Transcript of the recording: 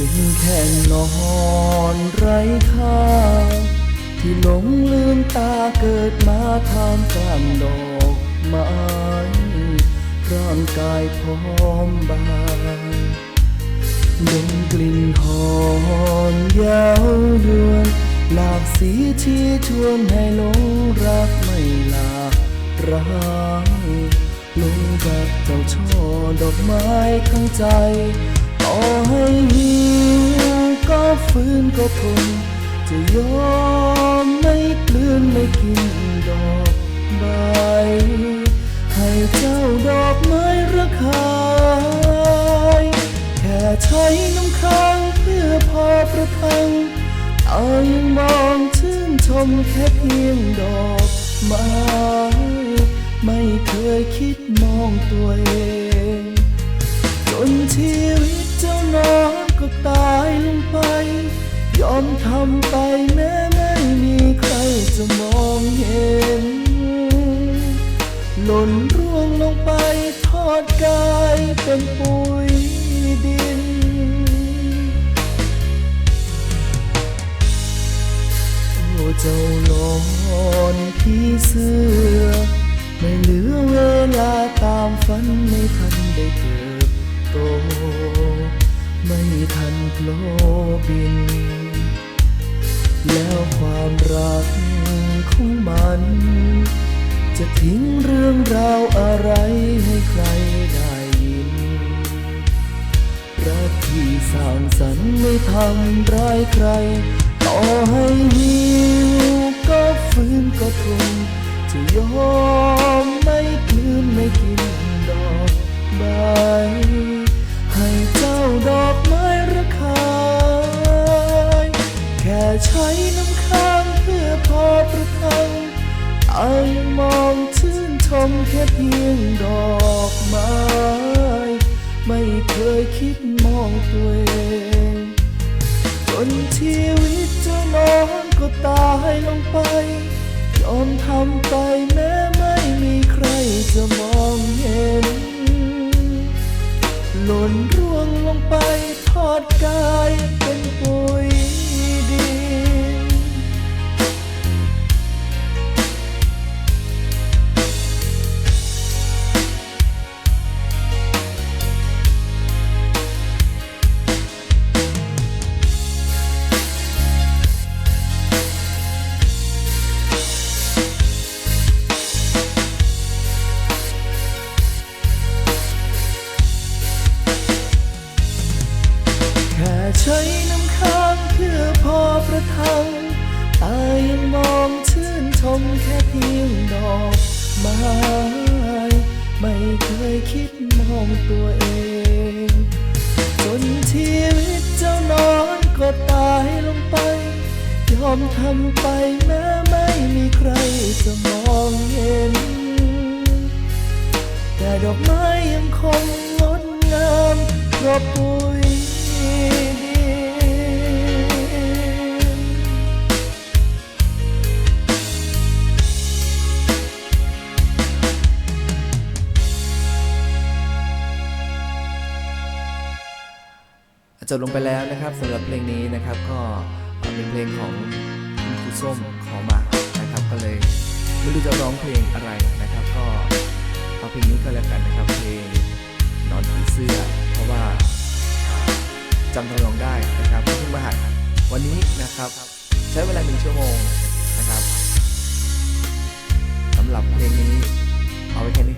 เป็นแค่นอนไร้ค่า ที่หลงลืมตาเกิดมาทามกลางดอกไม้ร่างกายพร้อมบานดมกลิ่นหอมยาวยวนหลากสีที่ชวนให้หลงรักไม่ลาร้างลงกับเจ้าช่อดอกไม้ทั้งใจ ต่อให้หิวก็ฝืนก็ทนจะยอมไม่กลืนไม่กินดอกใบให้เจ้าดอกไม้ระคายแค่ใช้น้ำค้างเพื่อพอประทังตายังมองชื่นชมแค่เพียงดอกไม้ไม่เคยคิดมองตัวเองจนชีวิตำไปแม้ไม่มีใครจะมองเห็น หล่นร่วงลงไปทอดกายเป็นปุ๋ยดิน โอ้เจ้าหลอนพี่เสื้อ ไม่เหลือเวลาตามฝันไม่ทันได้เติบโต ไม่ทันโผลบิน จะทิ้งเรื่องราวอะไรให้ใครได้ยิน รักที่สร้างสรรค์ไม่ทำร้ายใคร ต่อให้หิว งมองชื่นชมแค่เพียงดอกไม้ ไม่เคยคิดมองตัวเอง จนชีวิตเจ้านอนก็ตายลงไป ยอมทำไปแม้ไม่มีใครจะมอง ใช้น้ำค้างเพื่อพอประทังตายังมองชื่นชมแค่เพียงดอกไม้ไม่เคยคิดมองตัวเอง จนชีวิตเจ้านอนก็ตายลงไป ยอมทำไปแม้ไม่มีใครจะมองเห็น แต่ดอกไม้ยังคงงดงามเพราะปุ๋ย จบลงไปแล้วนะครับสำหรับเพลงนี้นะครับก็เป็นเพลงของคุณครูส้มขอมานะครับ ก็เลยไม่รู้จะร้องเพลงอะไรนะครับ ก็เอาเพลงนี้ก็แล้วกันนะครับเพลงนอนผีเสื้อ เพราะว่าจำทำนองได้นะครับเพิ่งมาหัดวันนี้นะครับ ใช้เวลาหนึ่งชั่วโมงนะครับสำหรับเพลงนี้เอาไปแค่นี้